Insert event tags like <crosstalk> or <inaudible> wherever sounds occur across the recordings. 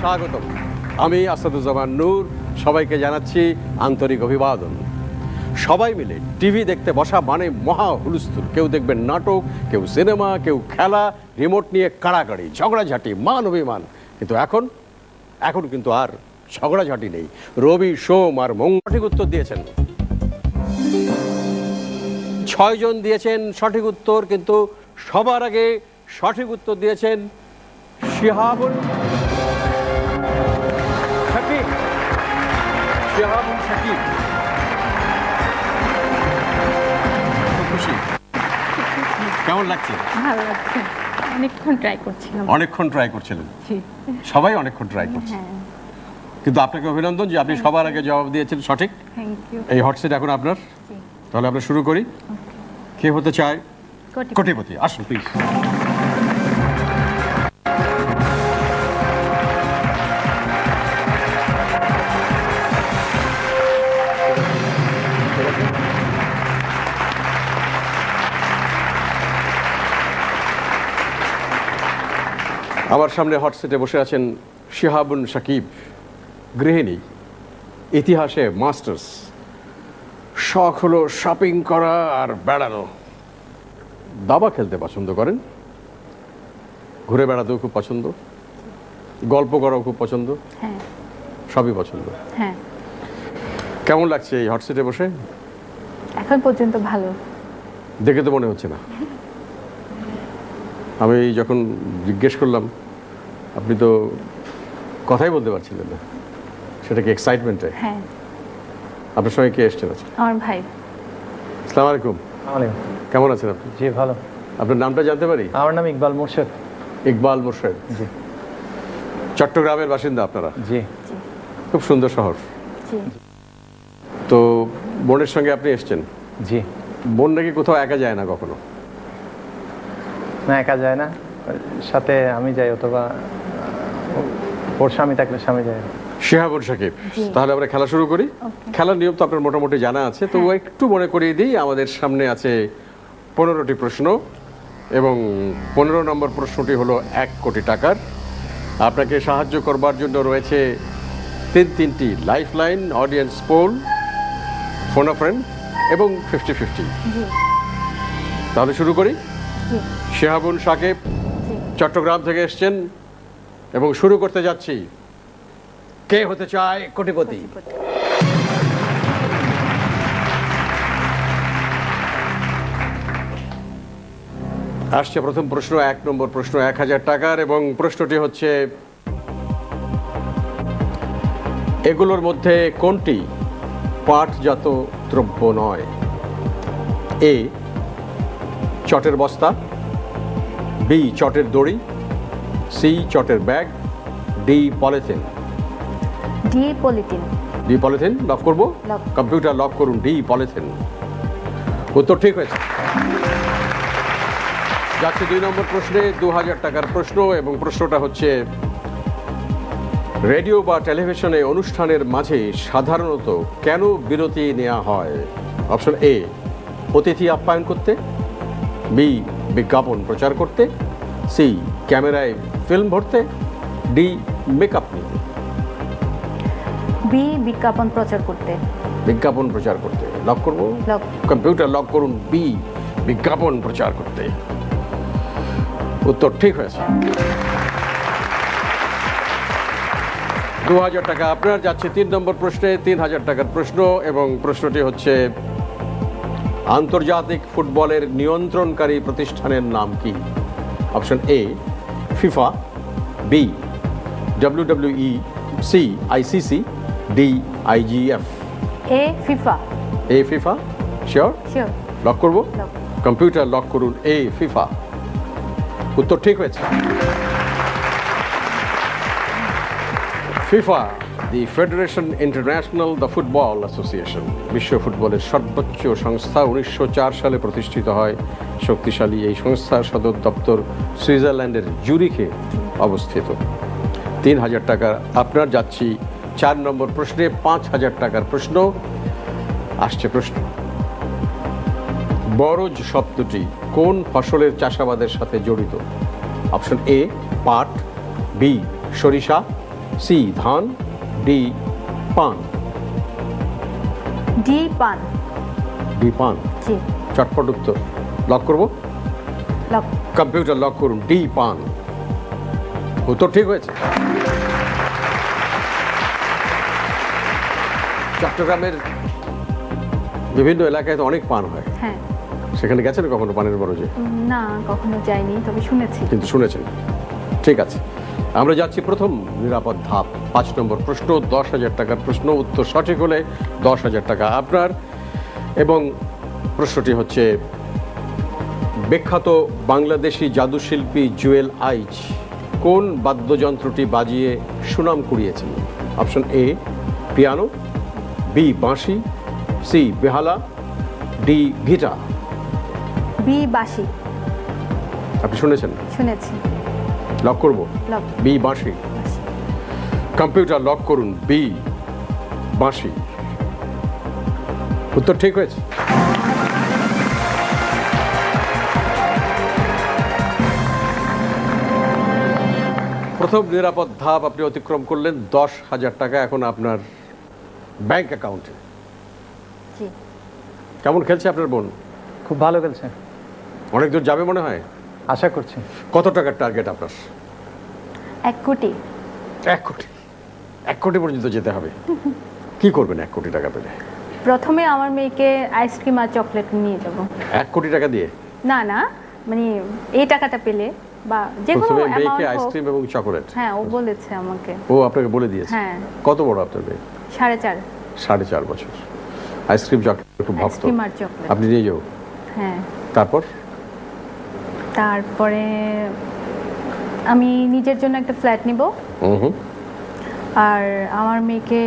স্বাগত আমি আসাদুজ্জামান নূর, সবাইকে জানাচ্ছি আন্তরিক অভিবাদন। সবাই মিলে টিভি দেখতে বসা মানে মহা হুলস্থুল। কেউ দেখবেন নাটক, কেউ সিনেমা, কেউ খেলা, রিমোট নিয়ে কাড়াকাড়ি, ঝগড়াঝাটি, মান অভিমান। কিন্তু এখন এখন কিন্তু আর ঝগড়াঝাটি নেই। রবি, সোম আর মঙ্গল সঠিক উত্তর দিয়েছেন। ছয়জন দিয়েছেন সঠিক উত্তর, কিন্তু সবার আগে সঠিক উত্তর দিয়েছেন শিহাবুল শাকিব খুশি। কেমন লাগছে? ভালো লাগছে। অনেকক্ষণ ট্রাই করছিলাম। অনেকক্ষণ ট্রাই করছিলেন? সবাই অনেকক্ষণ ট্রাই করছে। হ্যাঁ। কিন্তু আপনাকে অভিনন্দন যে আপনি সবার আগে জবাব দিয়েছেন সঠিক। এই হটসেট এখন আপনার। তাহলে আমরা শুরু করি। কে হতে চায়? কোটি কোটিপতি আসুন প্লিজ আমার সামনে হট সিটে বসে আছেন শিহাবুন সাকিব গৃহিণী ইতিহাসে মাস্টার্স শখ হলো শপিং করা আর বেড়ানো। দাবা খেলতে পছন্দ করেন? ঘুরে বেড়াতেও খুব পছন্দ? গল্প করাও খুব পছন্দ? হ্যাঁ। সবই পছন্দ? হ্যাঁ। কেমন লাগছে এই হট সিটে বসে? এখন পর্যন্ত ভালো। দেখে তো মনে হচ্ছে না। আমি যখন জিজ্ঞেস করলাম আপনি তো কথাই বলতে পারছিলেন না। সেটা কি এক্সাইটমেন্টে হ্যাঁ। আপনার সঙ্গে কে এসছেন আছে আমার ভাই। আসসালামু আলাইকুম। ওয়ালাইকুম কেমন আছেন আপনি? জি ভালো। আপনার নামটা জানতে পারি? আমার নাম ইকবাল মোর্শেদ। ইকবাল মোর্শেদ। জি। চট্টগ্রামের বাসিন্দা আপনারা? জি। খুব সুন্দর শহর। জি। তো বোনের সঙ্গে আপনি এসছেন? জি। বোন নাকি কোথাও একা যায় না কখনো? না একা যায় না। সাথে আমি যাই অথবা ওর স্বামী থাকলে স্বামী যায়। শিহাবুর সাকিব। তাহলে আমরা খেলা শুরু করি। খেলার নিয়ম তো আপনার মোটামুটি জানা আছে তো একটু মনে করিয়ে দিই আমাদের সামনে আছে পনেরোটি প্রশ্ন এবং পনেরো নম্বর প্রশ্নটি হলো এক কোটি টাকার। আপনাকে সাহায্য করবার জন্য রয়েছে তিন তিনটি life line audience poll phone friend এবং ফিফটি ফিফটি। তাহলে শুরু করি। শেহাবুন সাকিব চট্টগ্রাম থেকে এসছেন। এবং শুরু করতে যাচ্ছি। কে হতে চায় কোটিপতি? আসছে প্রথম প্রশ্ন, এক নম্বর প্রশ্ন, এক হাজার টাকার এবং প্রশ্নটি হচ্ছে, এগুলোর মধ্যে কোনটি পাটজাত দ্রব্য নয়? এ, চটের বস্তা, বি, চটের দড়ি সি চটের bag D polythene. D polythene D polythene lock করব? কম্পিউটার লক করুন ডি পলিথিন। উত্তর ঠিক হয়েছে। যাচ্ছে দুই নম্বর প্রশ্নে দু হাজার টাকার প্রশ্ন এবং প্রশ্নটা হচ্ছে রেডিও বা টেলিভিশনে অনুষ্ঠানের মাঝে সাধারণত কেন বিরতি নেওয়া হয়? অপশন এ অতিথি আপ্যায়ন করতে বি বিজ্ঞাপন প্রচার করতে সি ক্যামেরায় ফিল্ম ভরতে ডি মেকআপ নিতে। বি বিজ্ঞাপন প্রচার করতে। বিজ্ঞাপন প্রচার করতে। লক করব? কম্পিউটার লক করুন। বি বিজ্ঞাপন প্রচার করতে। উত্তর ঠিক হয়েছে। দু হাজার টাকা আপনার যাচ্ছে তিন নম্বর প্রশ্নে তিন হাজার টাকার প্রশ্ন এবং প্রশ্নটি হচ্ছে আন্তর্জাতিক ফুটবলের নিয়ন্ত্রণকারী প্রতিষ্ঠানের নাম কি? Option A FIFA B WWE C ICC D IGF A FIFA A FIFA sure lock করব? কম্পিউটার লক করুন এ ফিফা উত্তর ঠিক হয়েছে। FIFA the federation international the football association বিশ্ব ফুটবলের সর্বোচ্চ সংস্থা, উনিশশো চার সালে প্রতিষ্ঠিত হয়। শক্তিশালী এই সংস্থার সদর দপ্তর সুইজারল্যান্ডের জুরিখে অবস্থিত। তিন হাজার টাকা আপনার যাচ্ছি। চার নম্বর প্রশ্নে পাঁচ হাজার টাকার প্রশ্ন। আসছে প্রশ্ন। বরজ শব্দটি কোন ফসলের চাষাবাদের সাথে জড়িত? অপশন এ, পাট, বি, সরিষা, সি, ধান ডি পান ডি পান ডি পান জি। চটপট উত্তর। লক করব? লক কম্পিউটার লক করুন। ডি পান উত্তর ঠিক হয়েছে। চট্টগ্রামের বিভিন্ন এলাকায় তো অনেক পান হয়। হ্যাঁ। সেখানে গেছেন কখনো পানের বরজে? না কখনো যাইনি তবে শুনেছি। কিন্তু শুনেছেন। ঠিক আছে। আমরা যাচ্ছি প্রথম নিরাপদ ধাপ। পাঁচ নম্বর প্রশ্ন দশ হাজার টাকার প্রশ্ন উত্তর সঠিক হলে দশ হাজার টাকা আপনার। এবং প্রশ্নটি হচ্ছে বিখ্যাত বাংলাদেশি জাদুশিল্পী জুয়েল আইচ কোন বাদ্যযন্ত্রটি বাজিয়ে সুনাম কুড়িয়েছেন? অপশন এ পিয়ানো বি বাঁশি সি বেহালা ডি গিটার। বি বাসি আপনি শুনেছেন? শুনেছি। লক করব? বি বাঁশি। কম্পিউটার লক করুন বি বাঁশি। উত্তর ঠিক হয়েছে। প্রথম নিরাপদ ধাপ আপনি অতিক্রম করলেন দশ হাজার টাকা এখন আপনার ব্যাংক অ্যাকাউন্টে। কেমন খেলছে আপনার বোন? খুব ভালো খেলছে। অনেক দূর যাবে মনে হয়? আশা করছি। কত টাকার টার্গেট আপনার? এক কোটি। এক কোটি। এক কোটি পর্যন্ত যেতে হবে। কি করবেন এক কোটি টাকা পেলে? প্রথমে আমার মেয়েকে আইসক্রিম আর চকলেট নিয়ে যাব। এক কোটি টাকা দিয়ে? না না মানে এই টাকাটা পেলে বা যে কোনো অ্যামাউন্ট আইসক্রিম এবং চকোলেট হ্যাঁ ও বলেছে আমাকে। ও আপনাকে বলে দিয়েছে? হ্যাঁ। কত বড় আপনার মেয়ে? সাড়ে চার। সাড়ে চার বছর। আইসক্রিম চকলেট খুব ভক্ত। আইসক্রিম আর চকলেট আপনি নিয়ে যাও। হ্যাঁ। তারপর? তারপরে আমি নিজের জন্য একটা ফ্ল্যাট নিব। হুম হুম। আর আমার মেয়েকে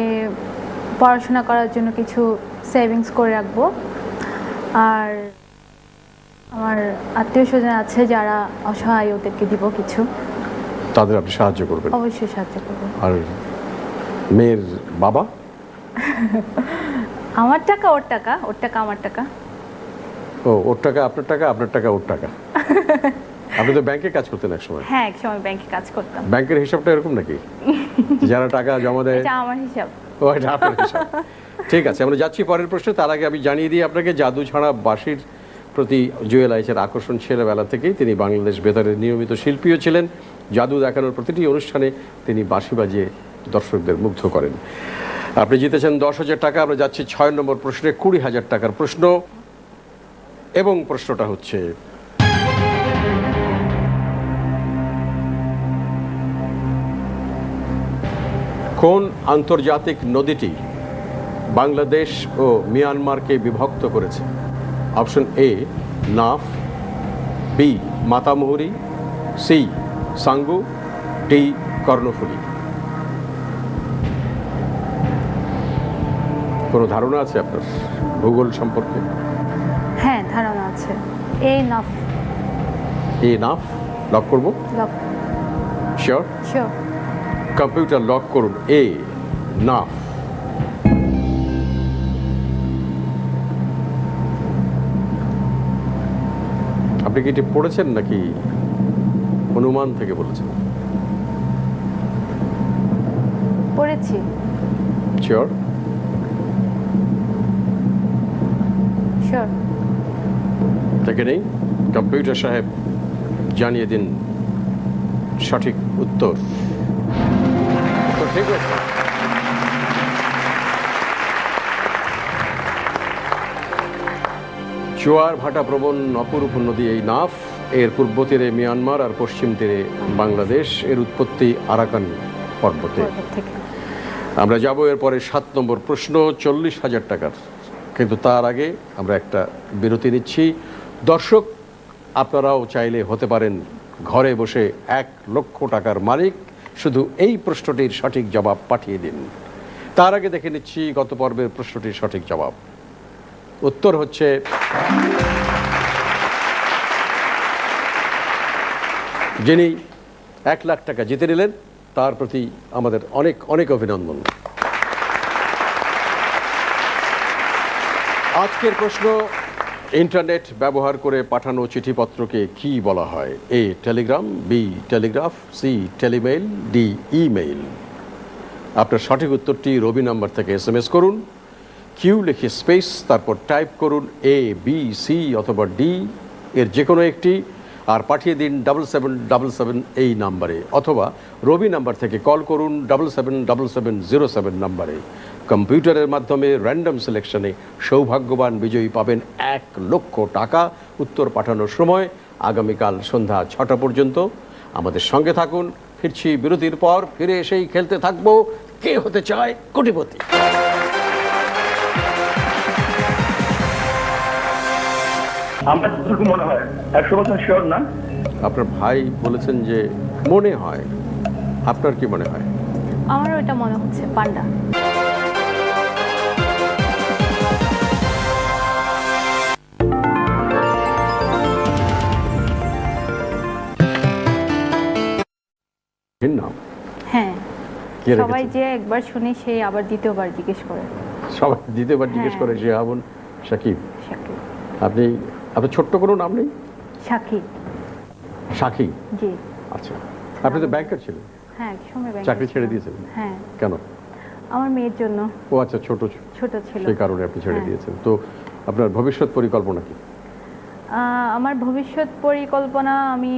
পড়াশোনা করার জন্য কিছু সেভিংস করে রাখব। আর আমার আত্মীয় স্বজন আছে যারা অসহায় ওদেরকে দিব কিছু। তাদের আপনি সাহায্য করবেন? অবশ্যই সাহায্য করব। আর মেয়ের বাবা? আমার টাকা ওর টাকা ওর টাকা আমার টাকা। ও ওর টাকা আপনার টাকা আপনার টাকা ওর টাকা। <laughs> আপনি তো ব্যাংকে কাজ করতেন এক সময়। হ্যাঁ এক সময় ব্যাংকে কাজ করতাম। ব্যাংকের হিসাবটা এরকম নাকি? যারা টাকা জমা দেয়। এটা আমার হিসাব। ও এটা আপনার হিসাব। ঠিক আছে আমরা যাচ্ছি পরের প্রশ্নে। তার আগে আমি জানিয়ে দিই আপনাকে জাদু ছাড়া বাঁশির প্রতি জুয়েল আইচের আকর্ষণ ছেলেবেলা থেকেই তিনি বাংলাদেশ বেতারের নিয়মিত শিল্পীও ছিলেন। জাদু দেখানোর প্রতিটি অনুষ্ঠানে তিনি বাঁশি বাজিয়ে দর্শকদের মুগ্ধ করেন। আপনি জিতেছেন দশ হাজার টাকা আমরা যাচ্ছি ছয় নম্বর প্রশ্নে কুড়ি হাজার টাকার প্রশ্ন। এবং প্রশ্নটা হচ্ছে কোন আন্তর্জাতিক নদীটি বাংলাদেশ ও মিয়ানমারকে বিভক্ত করেছে? Option A Naf B Matamuhuri C Sangu D Karnaphuli. কোনো ধারণা আছে আপনার ভূগোল সম্পর্কে? হ্যাঁ ধারণা আছে। এই নাফ। এ নাফ? লক করব? Lock. Sure? Sure. Computer lock করুন এ না আপনি কি এটি পড়েছেন নাকি অনুমান থেকে বলেছেন? পড়েছি। শিওর শিওর থেকে নেই? কম্পিউটার সাহেব জানিয়ে দিন সঠিক উত্তর। ঠিক আছে জোয়ার ভাটা প্রবণ অপরূপ নদী এই নাফ এর পূর্ব তীরে মিয়ানমার আর পশ্চিম তীরে বাংলাদেশ এর উৎপত্তি আরাকান পর্বতে। আমরা যাব এরপরে সাত নম্বর প্রশ্ন চল্লিশ হাজার টাকার। কিন্তু তার আগে আমরা একটা বিরতি নিচ্ছি। দর্শক আপনারাও চাইলে হতে পারেন ঘরে বসে এক লক্ষ টাকার মালিক শুধু এই প্রশ্নটির সঠিক জবাব পাঠিয়ে দিন। তার আগে দেখে নিচ্ছি গত পর্বের প্রশ্নটির সঠিক জবাব। উত্তর হচ্ছে, যিনি এক লাখ টাকা জিতে নিলেন, তার প্রতি আমাদের অনেক অনেক অভিনন্দন। আজকের প্রশ্ন ইন্টারনেট ব্যবহার করে পাঠানো চিঠিপত্রকে কি বলা হয়? A, telegram, B, telegraph, C, telemail, D, email. আপনার সঠিক উত্তরটি রবি নাম্বার থেকে এস এম এস করুন। কিউ লিখে স্পেস, তারপর টাইপ করুন এ বি সি অথবা ডি এর যে কোনো একটি। আর পাঠিয়ে দিন ডাবল সেভেন ডাবল সেভেন এই নাম্বারে, অথবা রবি নাম্বার থেকে কল করুন double seven double seven zero seven নাম্বারে। কম্পিউটারের মাধ্যমে র্যান্ডম সিলেকশনে সৌভাগ্যবান বিজয়ী পাবেন এক লক্ষ টাকা উত্তর পাঠানোর সময়। আগামীকাল সন্ধ্যা ছটা পর্যন্ত আমাদের সঙ্গে থাকুন। ফিরছি বিরতির পর, ফিরে এসেই খেলতে থাকব। কে হতে চায়? কোটিপতি। আমার যতটুকু মনে হয় একশো পার্সেন্ট শিওর না। আপনার ভাই বলেছেন যে মনে হয়। আপনার কি মনে হয়? আমার ওটা মনে হচ্ছে পান্ডা। ভিন্ন নাম? হ্যাঁ। কে সবাই যে একবার শুনে সে আবার দ্বিতীয়বার জিজ্ঞেস করে। সবাই দ্বিতীয়বার জিজ্ঞেস হ্যাঁ। করে যে সাকিব। সাকিব। আপনি আপনার ছোট্ট কোনো নাম নেই? সাক্ষী সাকি জি। আচ্ছা। আপনি তো ব্যাংকার ছিলেন। হ্যাঁ সময় ব্যাংকে চাকরি ছেড়ে। দিয়েছেন হ্যাঁ। কেন? আমার মেয়ের জন্য। ও আচ্ছা ছোট ছোট ছিল। সেই কারণে আপনি ছেড়ে হ্যাঁ। দিয়েছেন। তো আপনার ভবিষ্যৎ পরিকল্পনা কি? আমার ভবিষ্যৎ পরিকল্পনা আমি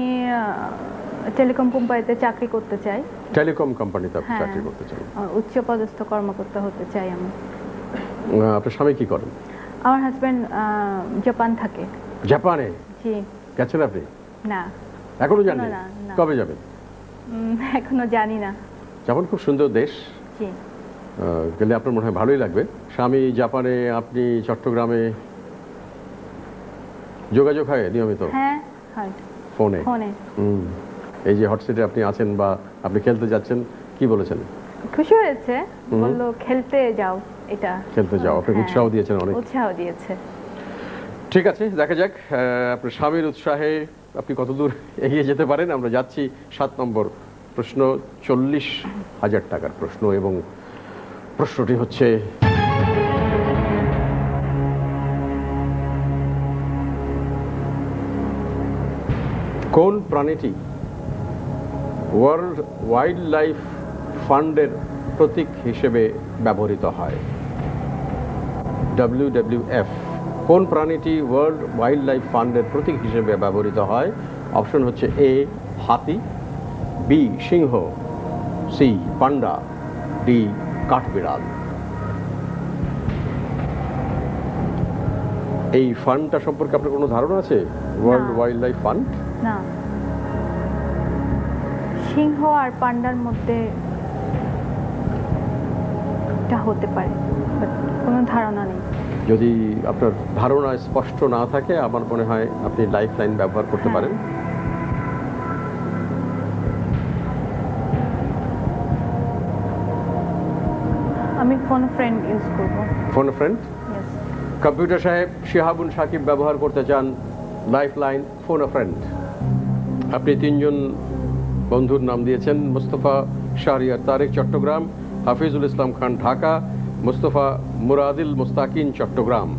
টেলিকম কোম্পানিতে চাকরি করতে চাই। টেলিকম কোম্পানিতে আপনি হ্যাঁ। চাকরি করতে চান। আহ, উচ্চপদস্থ কর্মকর্তা হতে চাই আমি। আপনার স্বামী কি করেন? আমার হাজব্যান্ড জাপান থাকে। জাপানে? জি। গেছেন আপনি? না। এখনও জানেন না, না। কবে যাবেন? উম, এখনও জানি না। জাপান খুব সুন্দর দেশ। জি। আহ, গেলে আপনার মনে হয় ভালোই লাগবে। স্বামী জাপানে আপনি চট্টগ্রামে যোগাযোগ হয় নিয়মিত? হ্যাঁ হয়। ফোনে? ফোনে। হুম। এই যে হটসিটে আপনি আছেন বা আপনি খেলতে যাচ্ছেন কি বলেছেন? খুশি হয়েছে। বলল খেলতে যাও। এটা। খেলতে যাও। আপনাকে হ্যাঁ, উৎসাহ দিয়েছেন অনেক। উৎসাহ দিয়েছে। ঠিক আছে, দেখা যাক আপনার স্বামীর উৎসাহে আপনি কতদূর এগিয়ে যেতে পারেন। আমরা যাচ্ছি সাত নম্বর প্রশ্ন, চল্লিশ হাজার টাকার প্রশ্ন এবং প্রশ্নটি হচ্ছে, কোন প্রাণীটি ওয়ার্ল্ড ওয়াইল্ড লাইফ ফান্ডের প্রতীক হিসেবে ব্যবহৃত হয়? ডাব্লিউডাব্লিউএফ কোন প্রাণীটি ওয়ার্ল্ড ওয়াইল্ড লাইফ ফান্ডের প্রতীক হিসেবে ব্যবহৃত হয়? অপশন হচ্ছে এ হাতি বি সিংহ সি পান্ডা ডি কাঠবিড়াল। এই ফান্ডটা সম্পর্কে আপনার কোনো ধারণা আছে? ওয়ার্ল্ড ওয়াইল্ড লাইফ ফান্ড না। সিংহ আর পান্ডার মধ্যে এটা হতে পারে বাট কোনো ধারণা নেই। যদি আপনার ধারণা স্পষ্ট না থাকে আমার মনে হয় আপনি লাইফ লাইন ব্যবহার করতে। পারেন। আমি ফোন ফ্রেন্ড ইউজ করব। ফোন ফ্রেন্ড কম্পিউটার সাহেব শিহাবুন সাকিব ব্যবহার করতে চান লাইফ লাইন ফোন ফ্রেন্ড আপনি তিনজন বন্ধুর নাম দিয়েছেন মোস্তফা শাহরিয়ার তারেক চট্টগ্রাম হাফিজুল ইসলাম খান ঢাকা। মোস্তফা মুরাদিল মোস্তাকিন চট্টগ্রাম।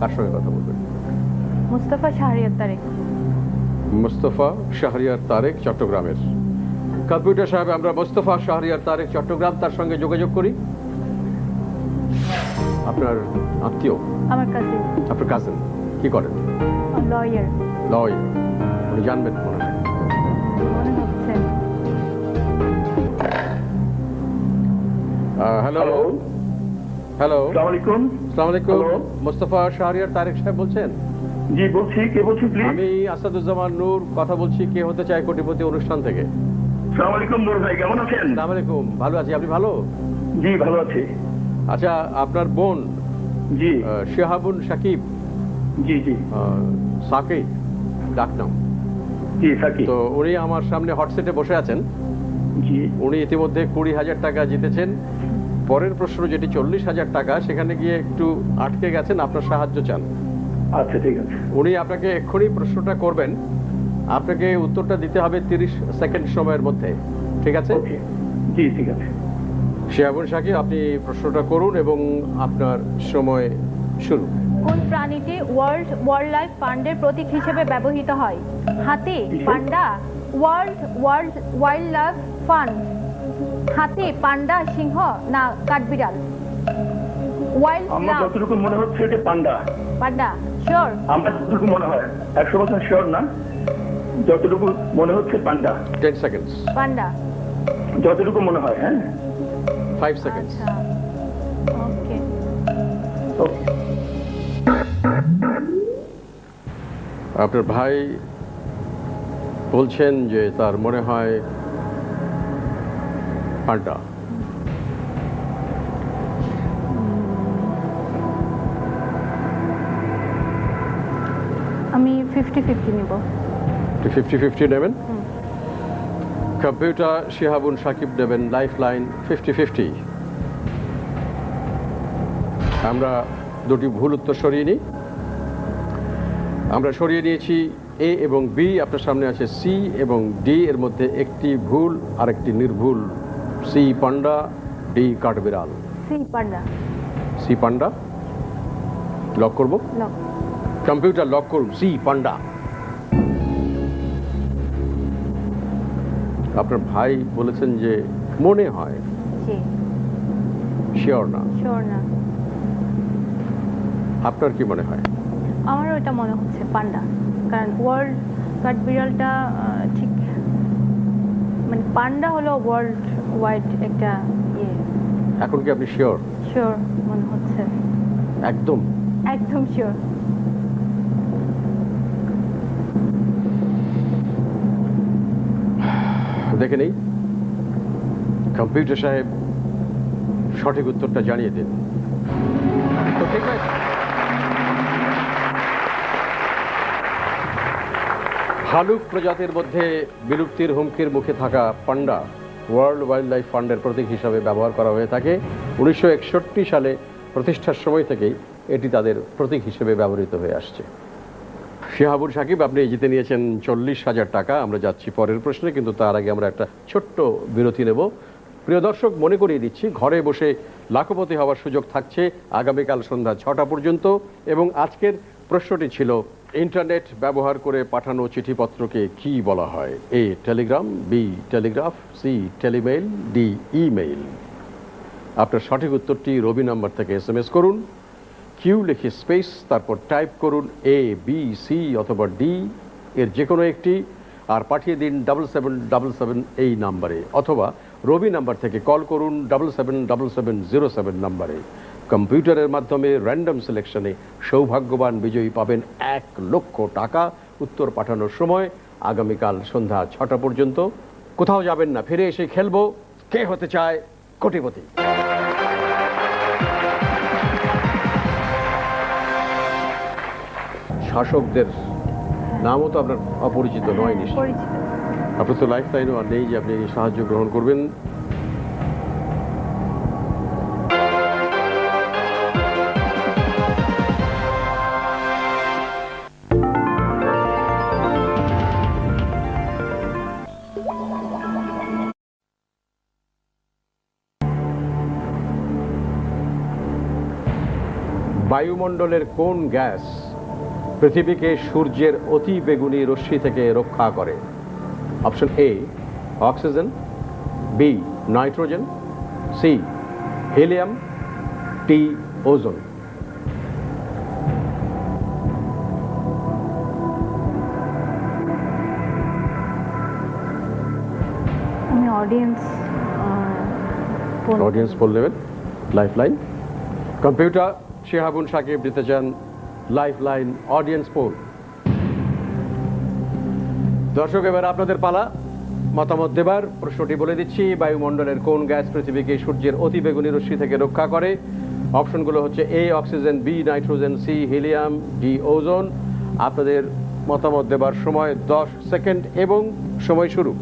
কার সঙ্গে কথা বলবেন? মুস্তাফা শাহরিয়ার তারেক। মোস্তফা শাহরিয়ার তারেক চট্টগ্রামের। কম্পিউটার সাহেব আমরা মোস্তফা শাহরিয়ার তারেক চট্টগ্রাম তার সঙ্গে যোগাযোগ করি। আপনার আত্মীয়? আমার কাছে আপনার কাজিন কি করেন? লয়ার লয় উনি জানবেন মনে হয়। হ্যালো হ্যালো হ্যালো সালাম আলাইকুম। আলাইকুম মোস্তফা শাহরিয়ার তারেক সাহেব বলছেন? জি বলছি। কে বলছি প্লিজ আমি আসাদুজ্জামান নূর কথা বলছি কে হতে চায় কোটিপতি অনুষ্ঠান থেকে। আলাইকুম নূর ভাই। কেমন আছেন? আলাইকুম। ভালো আছি। আপনি ভালো? জি ভালো আছি। আচ্ছা আপনার বোন জি। শিহাবুন সাকিব জি জি। সাকিব ডাকনাম। জি সাকি তো উনি আমার সামনে হটসেটে বসে আছেন। জি। উনি ইতিমধ্যে কুড়ি হাজার টাকা জিতেছেন। পরের প্রশ্ন যেটি চল্লিশ হাজার টাকা সেখানে গিয়ে একটু আটকে গেছেন আপনার সাহায্য চান। আচ্ছা ঠিক আছে। উনি আপনাকে এক্ষুনি প্রশ্নটা করবেন। আপনাকে উত্তরটা দিতে হবে তিরিশ সেকেন্ড সময়ের মধ্যে। ঠিক আছে? জি ঠিক আছে। সাকিব আপনি প্রশ্নটা করুন এবং আপনার সময় শুরু কোন প্রাণীটি ওয়ার্ল্ড ওয়াইল্ড লাইফ ফান্ডের প্রতীক হিসেবে ব্যবহৃত হয়? হাতি panda world world wild life fund. হাতি পান্ডা সিংহ না কাঠবিড়াল? ওয়াইল্ড আমার যতটুকু মনে হচ্ছে এটা পান্ডা। পান্ডা শিওর আমার যতটুকু মনে হয় একশো বছর শিওর না যতটুকু মনে হচ্ছে পান্ডা। টেন সেকেন্ডস পান্ডা। যতটুকু মনে হয় হ্যাঁ? ফাইভ সেকেন্ডস আচ্ছা ওকে আপনার ভাই বলছেন যে তার মনে হয় পাল্টা আমি ফিফটি ফিফটি নিব। ফিফটি ফিফটি নেবেন? কম্পিউটার শিহাবুন সাকিব নেবেন লাইফ লাইন ফিফটি ফিফটি আমরা দুটি ভুল উত্তর সরিয়ে নিই। আমরা সরিয়ে নিয়েছি এ এবং বি আপনার সামনে আছে সি এবং ডি এর মধ্যে একটি ভুল আর একটি নির্ভুল। C panda D কাঠবিড়াল C panda C panda lock করব কম্পিউটার লক করুন সি পান্ডা আপনার ভাই বলেছেন যে মনে হয় শিওর না শিওর না আপনার কি মনে হয় আমার ওটা মনে হচ্ছে পান্ডা কারণ ওয়ার্ল্ড কাঠবিড়ালটা ঠিক মানে পান্ডা হলো ওয়ার্ল্ড ওয়াইড একটা ইয়ে। এখন কি আপনি শিওর শিওর মনে হচ্ছে। একদম? একদম শিওর দেখে নেই। কম্পিউটার সাহেব সঠিক উত্তরটা জানিয়ে দিন। তো ঠিক আছে। ভালুক প্রজাতির মধ্যে বিলুপ্তির হুমকির মুখে থাকা পান্ডা ওয়ার্ল্ড ওয়াইল্ড লাইফ ফান্ডের প্রতীক হিসাবে ব্যবহার করা হয়ে থাকে। উনিশশো একষট্টি সালে প্রতিষ্ঠার সময় থেকেই এটি তাদের প্রতীক হিসেবে ব্যবহৃত হয়ে আসছে। শিহাবুর সাকিব, আপনি জিতে নিয়েছেন চল্লিশ হাজার টাকা। আমরা যাচ্ছি পরের প্রশ্নে, কিন্তু তার আগে আমরা একটা ছোট্ট বিরতি নেব। প্রিয় দর্শক, মনে করিয়ে দিচ্ছি, ঘরে বসে লাখপতি হওয়ার সুযোগ থাকছে আগামীকাল সন্ধ্যা ছটা পর্যন্ত এবং আজকের প্রশ্নটি ছিল ইন্টারনেট ব্যবহার করে পাঠানো চিঠিপত্রকে কি বলা হয়? A, telegram, B, telegraph, C, telemail, D, email. আপনার সঠিক উত্তরটি রবি নাম্বার থেকে এস এম এস করুন, কিউ লিখে স্পেস, তারপর টাইপ করুন এ, বি, সি অথবা ডি, এর যে কোনো একটি, আর পাঠিয়ে দিন ডাবল সেভেন ডাবল সেভেন এই নাম্বারে, অথবা রবি নাম্বার থেকে কল করুন double seven double seven zero seven নাম্বারে। কম্পিউটারের মাধ্যমে র্যান্ডম সিলেকশনে সৌভাগ্যবান বিজয়ী পাবেন এক লক্ষ টাকা। উত্তর পাঠানোর সময় আগামীকাল সন্ধ্যা ছটা পর্যন্ত। কোথাও যাবেন না ফিরে এসে খেলব। কে হতে চায়? কোটিপতি। শাসকদের নামও তো আপনার অপরিচিত নয় নিশ্চয় আপনার তো লাইফ লাইনও আর নেই যে আপনি সাহায্য গ্রহণ করবেন। বায়ুমণ্ডলের কোন গ্যাস পৃথিবীকে সূর্যের অতি বেগুনি রশ্মি থেকে রক্ষা করে? Option A oxygen B nitrogen C helium D ozone. Audience audience poll নেবেন life line computer Shehabun Sakib দিতে চান লাইফ লাইন অডিয়েন্স পোল। দর্শক, এবার আপনাদের পালা। মতামত দেবার প্রশ্নটি বলে দিচ্ছি। বায়ুমণ্ডলের কোন গ্যাস পৃথিবীকে সূর্যের অতি বেগুনি রশ্মি থেকে রক্ষা করে? অপশনগুলো হচ্ছে A, oxygen, B, nitrogen, C, helium, D, ozone. আপনাদের মতামত দেবার সময় দশ সেকেন্ড এবং সময় শুরু।